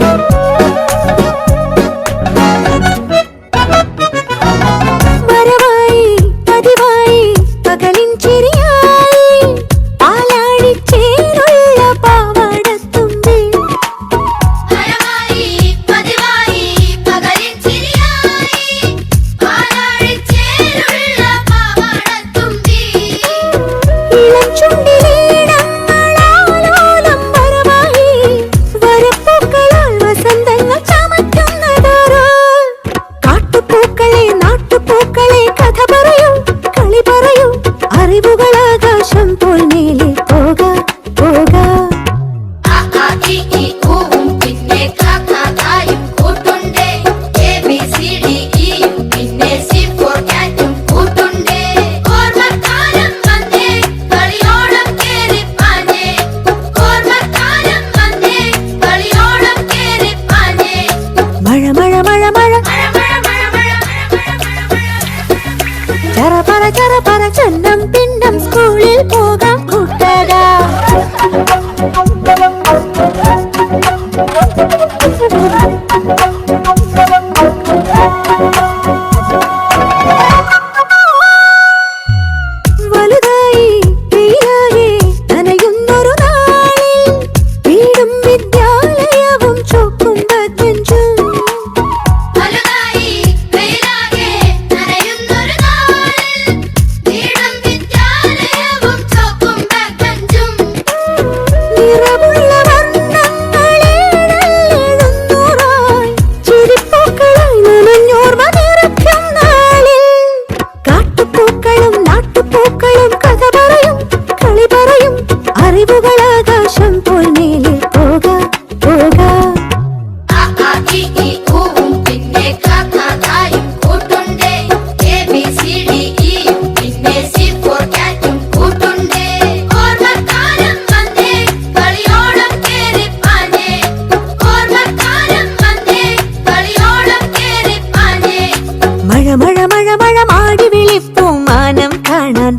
Música പൂക്കളെ பர கர பர சன்னம் பிண்டம் Thank you. வானம் போல் மேலே போக போக. மழ மழ மழ மழ மாடி விழிப்போம் மானம் காணான்